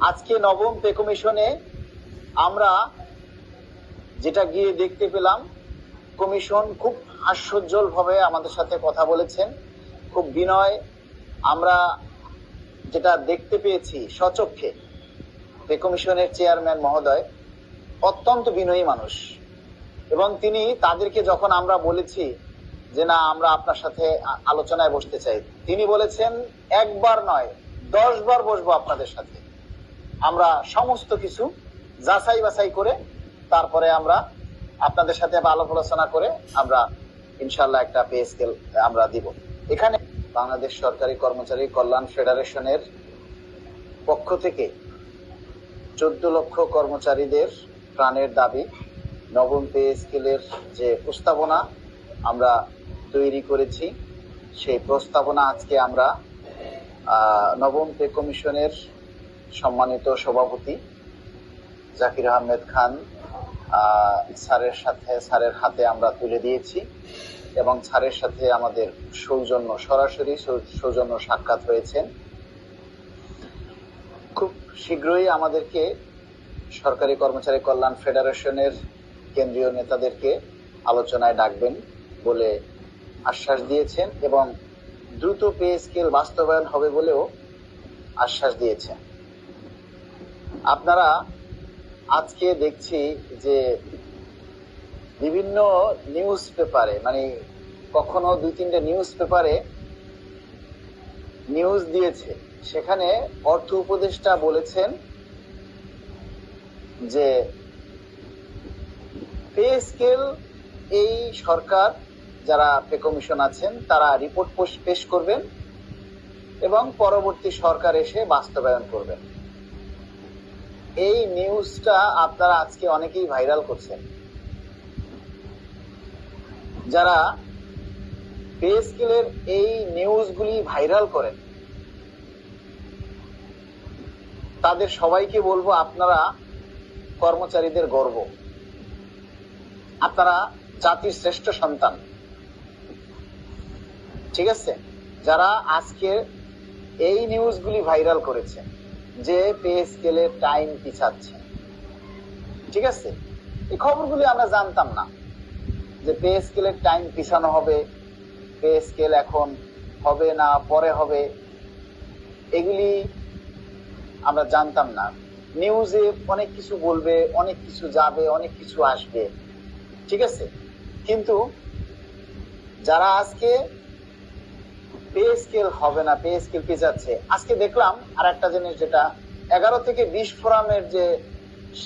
আজকে নবম পে কমিশনে আমরা যেটা গিয়ে দেখতে পেলাম, কমিশন খুব হাস্যোজ্জ্বল ভাবে আমাদের সাথে কথা বলেছেন। খুব বিনয়, আমরা যেটা দেখতে পেয়েছি সচক্ষে পে কমিশনের চেয়ারম্যান মহোদয়, অত্যন্ত বিনয়ী মানুষ। এবং তিনি তাদেরকে যখন আমরা বলেছি যে না, আমরা আপনার সাথে আলোচনায় বসতে চাই, তিনি বলেছেন, একবার নয় দশ বার বসবো আপনাদের সাথে। আমরা সমস্ত কিছু যাচাই বাছাই করে তারপরে আমরা আপনাদের সাথে আলাপ আলোচনা করে আমরা ইনশাল্লাহ একটা পে স্কেল আমরা দিব। এখানে বাংলাদেশ সরকারি কর্মচারী কল্যাণ ফেডারেশনের পক্ষ থেকে চোদ্দ লক্ষ কর্মচারীদের প্রাণের দাবি, নবম পে স্কেলের যে প্রস্তাবনা আমরা তৈরি করেছি, সেই প্রস্তাবনা আজকে আমরা নবম পে কমিশনের সম্মানিত সভাপতি জাকির আহমেদ খান স্যারের সাথে, স্যারের হাতে আমরা তুলে দিয়েছি এবং স্যারের সাথে আমাদের সৌজন্য, সরাসরি সৌজন্য সাক্ষাৎ হয়েছেন খুব শীঘ্রই আমাদেরকে সরকারি কর্মচারী কল্যাণ ফেডারেশনের কেন্দ্রীয় নেতাদেরকে আলোচনায় ডাকবেন বলে আশ্বাস দিয়েছেন এবং দ্রুত পে স্কেল বাস্তবায়ন হবে বলেও আশ্বাস দিয়েছেন। আপনারা আজকে দেখছি যে বিভিন্ন নিউজ পেপারে মানে কখনো দুই তিনটে নিউজ পেপারে নিউজ দিয়েছে। সেখানে অর্থ উপদেষ্টা বলেছেন যে পে স্কেল এই সরকার, যারা পে কমিশন আছেন, তারা রিপোর্ট পেশ করবেন এবং পরবর্তী সরকার এসে বাস্তবায়ন করবেন। এই নিউজটা আপনারা আজকে অনেকেই ভাইরাল করছেন। যারা এই নিউজগুলি ভাইরাল করেন, তাদের সবাইকে বলব আপনারা কর্মচারীদের গর্ব। আপনারা জাতির শ্রেষ্ঠ সন্তান। ঠিক আছে? যারা আজকে এই নিউজগুলি ভাইরাল করেছে। যে পে স্কেলের টাইম পিছাচ্ছে। ঠিক আছে? এই খবরগুলি আমরা জানতাম না। যে পে স্কেলের টাইম পিছানো হবে, পে স্কেল এখন হবে না, পরে হবে, এগুলি আমরা জানতাম না। নিউজে অনেক কিছু বলবে, অনেক কিছু যাবে, অনেক কিছু আসবে। ঠিক আছে? কিন্তু যারা আজকে পে স্কেল হবে না, পে স্কেল পেঁচাচ্ছে আজকে দেখলাম আর একটা জিনিস যেটা, এগারো থেকে বিশ ফোরামের যে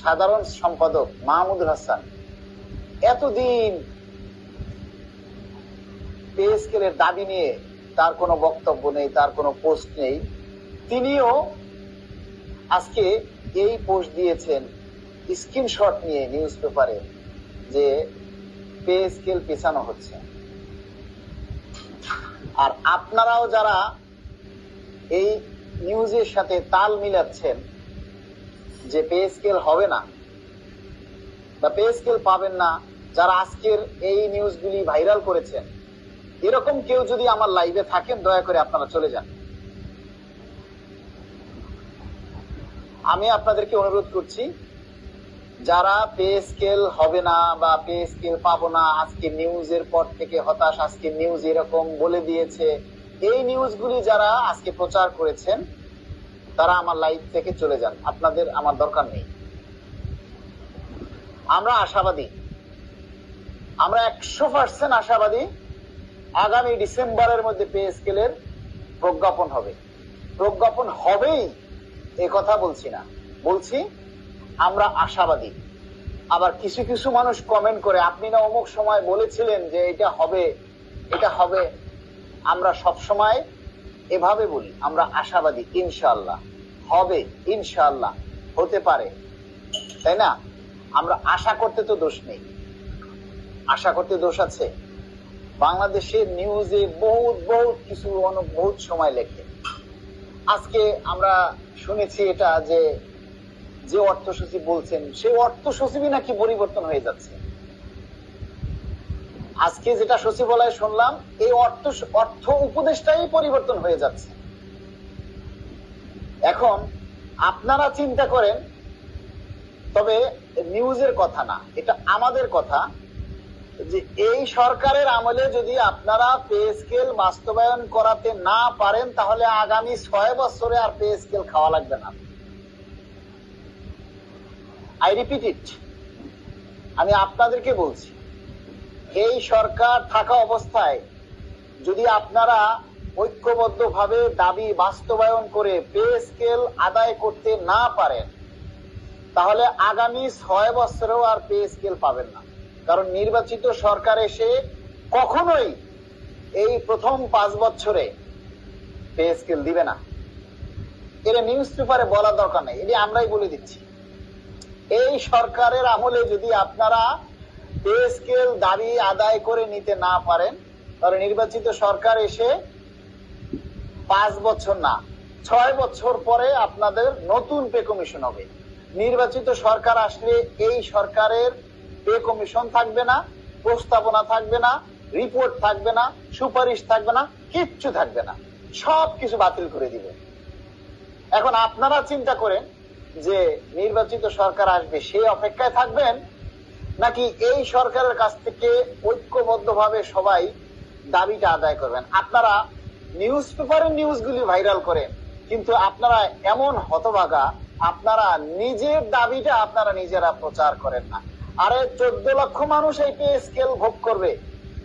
সাধারণ সম্পাদক মাহমুদুল হাসান, এতদিন পে স্কেলের দাবি নিয়ে তার কোনো বক্তব্য নেই, তার কোনো পোস্ট নেই। তিনিও আজকে এই পোস্ট দিয়েছেন স্ক্রিনশট নিয়ে নিউজ পেপারে যে পে স্কেল পেছানো হচ্ছে। আর আপনারাও যারা এই নিউজের সাথে তাল মিলাচ্ছেন যে পে স্কেল হবে না বা পে স্কেল পাবেন না, যারা আজকের এই নিউজগুলি ভাইরাল করেছেন, এরকম কেউ যদি আমার লাইভে থাকেন, দয়া করে আপনারা চলে যান। আমি আপনাদেরকে অনুরোধ করছি যারা পে স্কেল হবে না বা পে স্কেল পাবো না, আজকে নিউজের পর থেকে হতাশ, আজকে নিউজ এরকম বলে দিয়েছে, এই নিউজগুলি যারা আজকে প্রচার করেছেন, তারা আমার লাইফ থেকে চলে যান। আপনাদের আমার দরকার নেই। আমরা আশাবাদী। আমরা একশো পার্সেন্ট আশাবাদী আগামী ডিসেম্বরের মধ্যে পে স্কেলের প্রজ্ঞাপন হবে। প্রজ্ঞাপন হবেই, এ কথা বলছি না। বলছি আমরা আশাবাদী। আবার কিছু কিছু মানুষ কমেন্ট করে, আপনি না অমুক সময় বলেছিলেন যে এটা হবে এটা হবে। আমরা সব সময় এভাবে বলি, আমরা আশাবাদী, ইনশাআল্লাহ। হবে, ইনশাআল্লাহ, হতে পারে। তাই না? আমরা আশা করতে তো দোষ নেই। আশা করতে দোষ আছে। বাংলাদেশের নিউজে বহুত বহুত কিছু অনেক, বহুত সময় লেখে। আজকে আমরা শুনেছি এটা যে যে অর্থ সচিব বলছেন, সেই অর্থ সচিবই নাকি পরিবর্তন হয়ে যাচ্ছে। আজকে যেটা সচিবালয়ে শুনলাম, এই অর্থ অর্থ উপদেষ্টাই পরিবর্তন হয়ে যাচ্ছে। এখন আপনারা চিন্তা করেন, তবে নিউজের কথা না, এটা আমাদের কথা, যে এই সরকারের আমলে যদি আপনারা পে স্কেল বাস্তবায়ন করাতে না পারেন, তাহলে আগামী ছয় বছরে আর পে স্কেল খাওয়া লাগবে না। আই রিপিট ইট আমি আপনাদেরকে বলছি, এই সরকার থাকা অবস্থায় যদি আপনারা ঐক্যবদ্ধভাবে দাবি বাস্তবায়ন করে পে স্কেল আদায় করতে না পারেন, তাহলে আগামী ছয় বছরেও আর পে স্কেল পাবেন না। কারণ নির্বাচিত সরকার এসে কখনোই এই প্রথম পাঁচ বছরে পে স্কেল দিবে না। এটা নিউজ পেপারে বলার দরকার নেই। এটি আমরাই বলে দিচ্ছি। এই সরকারের আমলে যদি আপনারা স্কেল দাবি আদায় করে নিতে না পারেন, তাহলে নির্বাচিত সরকার এসে পাঁচ বছর না, ছয় বছর পরে আপনাদের নতুন পে কমিশন হবে। নির্বাচিত সরকার আসলে এই সরকারের পে কমিশন থাকবে না, প্রস্তাবনা থাকবে না, রিপোর্ট থাকবে না, সুপারিশ থাকবে না, কিচ্ছু থাকবে না। সব কিছু বাতিল করে দিবে। এখন আপনারা চিন্তা করেন যে নির্বাচিত সরকার আসবে সেই অপেক্ষায় থাকবেন? নাকি এই সরকারের কাছ থেকে ঐক্যবদ্ধভাবে সবাই দাবিটা আদায় করবেন? আপনারা নিউজ পেপারের নিউজগুলি ভাইরাল করেন, কিন্তু আপনারা এমন হতভাগা, আপনারা নিজের দাবিটা আপনারা নিজেরা প্রচার করেন না। আরে চোদ্দ লক্ষ মানুষ এই পে স্কেল ভোগ করবে।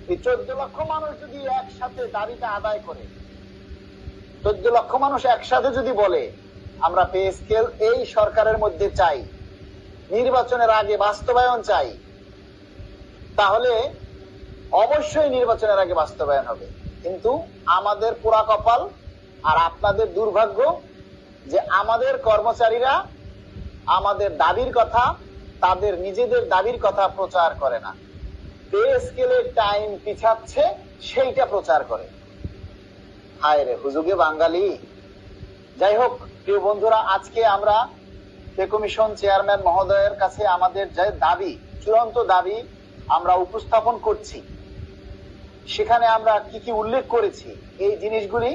এই চোদ্দ লক্ষ মানুষ যদি একসাথে দাবিটা আদায় করে, চোদ্দ লক্ষ মানুষ একসাথে যদি বলে আমরা পে স্কেল এই সরকারের মধ্যে চাই। নির্বাচনের আগে বাস্তবায়ন চাই। তাহলে অবশ্যই নির্বাচনের আগে বাস্তবায়ন হবে। কিন্তু আমাদের পোড়া কপাল আর আপনাদের দুর্ভাগ্য যে আমাদের কর্মচারীরা আমাদের দাবির কথা, তাদের নিজেদের দাবির কথা প্রচার করে না। পে স্কেলের টাইম পিছাচ্ছে, সেইটা প্রচার করে। হায় রে, হুজুগে বাঙালি। যাই হোক প্রিয় বন্ধুরা, আজকে আমরা পে কমিশন চেয়ারম্যান মহোদয়ের কাছে আমাদের যে দাবি, চূড়ান্ত দাবি আমরা উপস্থাপন করছি। সেখানে আমরা কি কি উল্লেখ করেছি, এই জিনিসগুলি